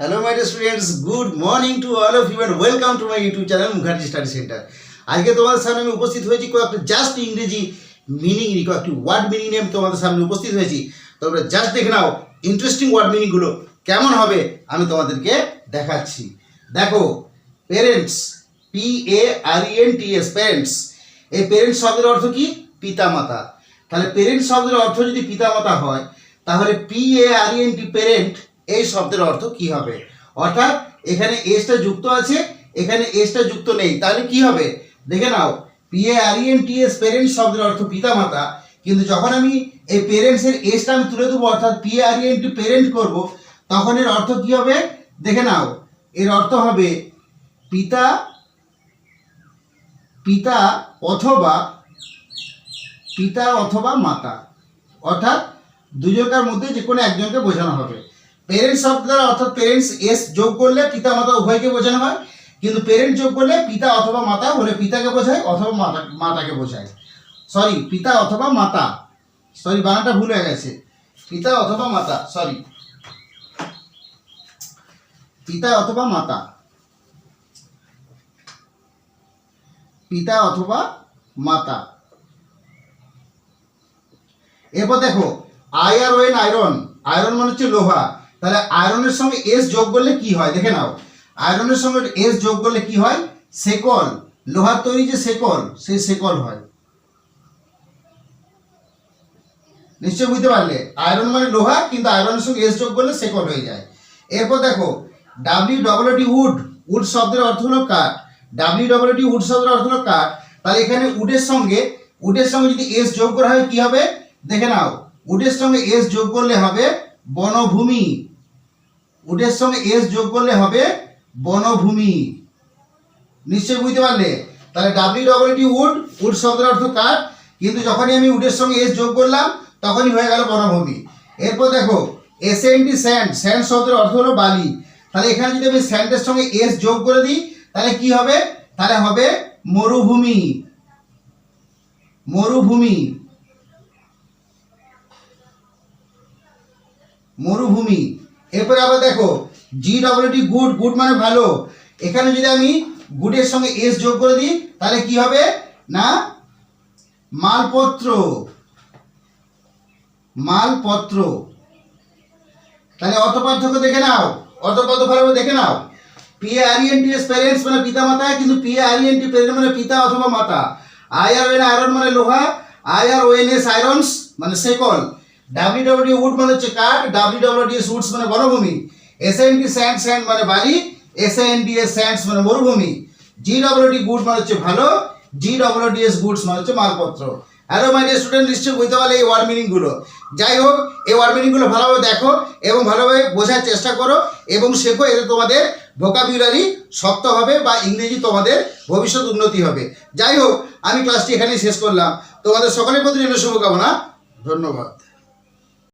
Hello my students good morning to all of you welcome to my YouTube channel Mukherjee study centre আজকে তোমাদের সামনে আমি উপস্থিত হয়েছি কয়েকটা জাস্ট ইংরেজি মিনিং কয়েকটি ওয়ার্ড মিনিং নিয়ে তোমাদের সামনে উপস্থিত হয়েছি। তোমরা জাস্ট দেখে নাও ইন্টারেস্টিং ওয়ার্ড মিনিংগুলো কেমন হবে আমি তোমাদেরকে দেখাচ্ছি। দেখো parents P A R N T S parents এই পেরেন্টস শব্দের অর্থ কি? পিতামাতা। তাহলে পেরেন্টস শব্দের অর্থ যদি পিতামাতা হয়, তাহলে P A R N T parent এই শব্দের অর্থ কি হবে? অর্থাৎ এখানে এসটা যুক্ত আছে, এখানে এসটা যুক্ত নেই, তাহলে কি হবে? দেখে নাও P A R N T S parent শব্দের অর্থ পিতামাতা, কিন্তু যখন আমি এই পেরেন্টসের এসটা আমি তুলে দেবো, অর্থাৎ P A R N T parent করব, তখন এর অর্থ কি হবে? দেখে নাও, এর অর্থ হবে পিতা পিতা অথবা পিতা অথবা মাতা, অর্থাৎ দুজনকার মধ্যে যে কোনো একজনকে বোঝানো হবে। পেরেন্টস শব্দ দ্বারা অর্থাৎ পেরেন্টস এস যোগ করলে পিতা, মাতা উভয়কে বোঝানো হয়। কিন্তু পেরেন্ট যোগ করলে পিতা অথবা মাতা হলে পিতাকে বোঝায়, অথবা মাতা, মাতাকে বোঝায়। সরি পিতা অথবা মাতা। সরি বানানটা ভুল হয়ে গেছে। পিতা অথবা মাতা সরি পিতা অথবা মাতা। পিতা অথবা মাতা। এরপর দেখো আয়ার ওয়েন আয়রন আয়রন মানে হচ্ছে লোহা। তাহলে আয়রনের সঙ্গে এস যোগ করলে কি হয়? দেখে নাও। আয়রনের সঙ্গে এস যোগ করলে কি হয়? সেকল। লোহার তৈরি যে সেকল, সেই সেকল হয়। নিশ্চয় বুঝতে পারলে? আয়রন মানে লোহা, কিন্তু আয়রনের সঙ্গে এস যোগ করলে সেকল হয়ে যায়। এরপর দেখো ডাব্লিউ ডবলটি উড। উড শব্দের অর্থ হলো কাঠ। ডাব্লিউ ডবলটি উড শব্দের অর্থ হলো কাঠ। তাহলে এখানে উডের সঙ্গে উডের সঙ্গে যদি এস যোগ করা হয়, কি হবে? দেখে নাও। উডের সঙ্গে এস যোগ করলে হবে বনভূমি। উডের সঙ্গে এস যোগ করলে হবে বনভূমি। নিশ্চয়ই বুঝতে পারলে? তাহলে ডাব্লিউ ডবলটি উড উড শব্দের অর্থ কাঠ। কিন্তু যখনই আমি উডের সঙ্গে এস যোগ করলাম, তখনই হয়ে গেল বনভূমি। এরপর দেখো S N T sand sand শব্দের অর্থ হলো বালি। তাহলে এখানে যদি আমি স্যান্ডের সঙ্গে এস যোগ করে দিই, তাহলে কি হবে? তাহলে হবে মরুভূমি। মরুভূমি। মরুভূমি। এরপরে আবার দেখো জি ডব্লিউটি গুড গুড মানে ভালো। এখানে যদি আমি গুডের সঙ্গে এস যোগ করে দিই, তাহলে কি হবে? না, মালপত্র। মালপত্র। তাহলে অত পার্থক্য দেখে নাও। অত কত ভালো দেখে নাও। P R E N T S parents মানে পিতা মাতা কিন্তু পি আরিএন টি প্যারেন্ট মানে পিতা অথবা মাতা। আই আর ওএন আয়রন মানে লোহা I R O N S irons মানে সেকল। ডাব্লিউ ডব্লিউ উড মানে হচ্ছে কাঠ ডাব্লিউ ডব্লিউ এস উডস মানে বনভূমি। S N D sand sand মানে বালি S N D S sands মানে মরুভূমি। জি ডব্লিউ ডি গুড মানে হচ্ছে ভালো গুডস মানে হচ্ছে মালপত্র। বুঝতে পারলে এই মিনিংগুলো যাই হোক, এই ভালোভাবে দেখো এবং ভালোভাবে বোঝার চেষ্টা করো এবং শেখো, এতে তোমাদের ভোকাবুলারি শক্ত হবে বা ইংরেজি তোমাদের ভবিষ্যৎ উন্নতি হবে। যাই হোক, আমি ক্লাসটি এখানেই শেষ করলাম। তোমাদের সকলের প্রতি শুভকামনা। ধন্যবাদ।